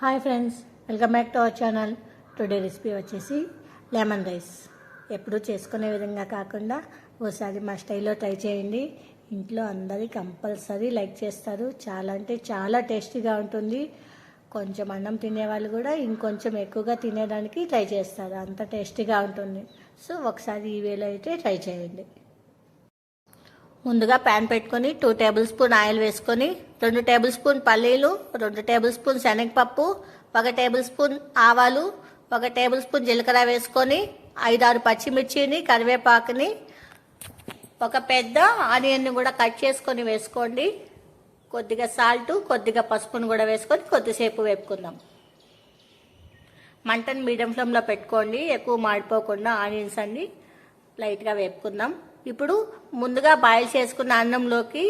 Hi friends welcome back to our channel today recipe వచ్చేసి lemon rice ఎప్పుడూ చేసుకునే విధంగా కాకుండా ఓసారి మా స్టైల్లో ట్రై చేయండి. ఇంట్లో అందరి కంపల్సరీ లైక్ చేస్తారు. చాలా అంటే చాలా టేస్టీగా ఉంటుంది. కొంచెం అన్నం తినేవాళ్ళు కూడా ఇంకొంచెం ఎక్కువగా తినేదానికి ట్రై చేస్తారు. అంత టేస్టీగా ఉంటుంది. సో ఒకసారి ఈ వేలో అయితే ట్రై చేయండి. ముందుగా ప్యాన్ పెట్టుకొని టూ టేబుల్ స్పూన్ ఆయిల్ వేసుకొని రెండు టేబుల్ స్పూన్ పల్లీలు రెండు టేబుల్ స్పూన్ శనగపప్పు ఒక టేబుల్ స్పూన్ ఆవాలు ఒక టేబుల్ స్పూన్ జీలకర్ర వేసుకొని ఐదారు పచ్చిమిర్చిని కరివేపాకుని ఒక పెద్ద ఆనియన్ని కూడా కట్ చేసుకొని వేసుకోండి. కొద్దిగా సాల్ట్ కొద్దిగా పసుపును కూడా వేసుకొని కొద్దిసేపు వేపుకుందాం. మంటను మీడియం ఫ్లేమ్లో పెట్టుకోండి ఎక్కువ మాడిపోకుండా ఆనియన్స్ అన్ని లైట్గా వేపుకుందాం. ఇప్పుడు ముందుగా బాయిల్ చేసుకున్న అన్నంలోకి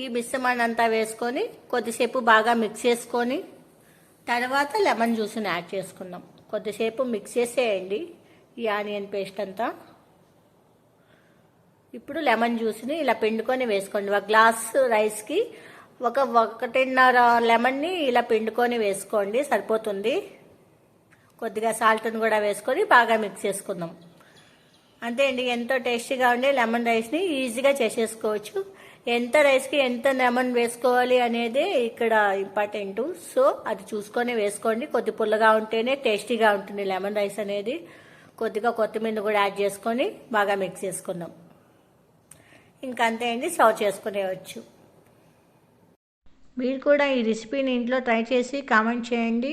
ఈ మిశ్రమాన్ని అంతా వేసుకొని కొద్దిసేపు బాగా మిక్స్ చేసుకొని తర్వాత లెమన్ జ్యూస్ని యాడ్ చేసుకుందాం. కొద్దిసేపు మిక్స్ చేసేయండి ఈ ఆనియన్ పేస్ట్ అంతా. ఇప్పుడు లెమన్ జ్యూస్ని ఇలా పిండుకొని వేసుకోండి. ఒక గ్లాస్ రైస్కి ఒక ఒకటిన్నర లెమన్ని ఇలా పిండుకొని వేసుకోండి. సరిపోతుంది. కొద్దిగా సాల్ట్ని కూడా వేసుకొని బాగా మిక్స్ చేసుకుందాం. అంతే అండి ఎంతో టేస్టీగా ఉండే లెమన్ రైస్ని ఈజీగా చేసేసుకోవచ్చు. ఎంత రైస్కి ఎంత లెమన్ వేసుకోవాలి అనేది ఇక్కడ ఇంపార్టెంట్. సో అది చూసుకొని వేసుకోండి. కొద్ది పుల్లగా ఉంటేనే టేస్టీగా ఉంటుంది లెమన్ రైస్ అనేది. కొద్దిగా కొత్తిమీర కూడా యాడ్ చేసుకొని బాగా మిక్స్ చేసుకుందాం. ఇంకా అంతే అండి సర్వ్ చేసుకునేవచ్చు మీరు కూడా ఈ రెసిపీని ఇంట్లో ట్రై చేసి కామెంట్ చేయండి.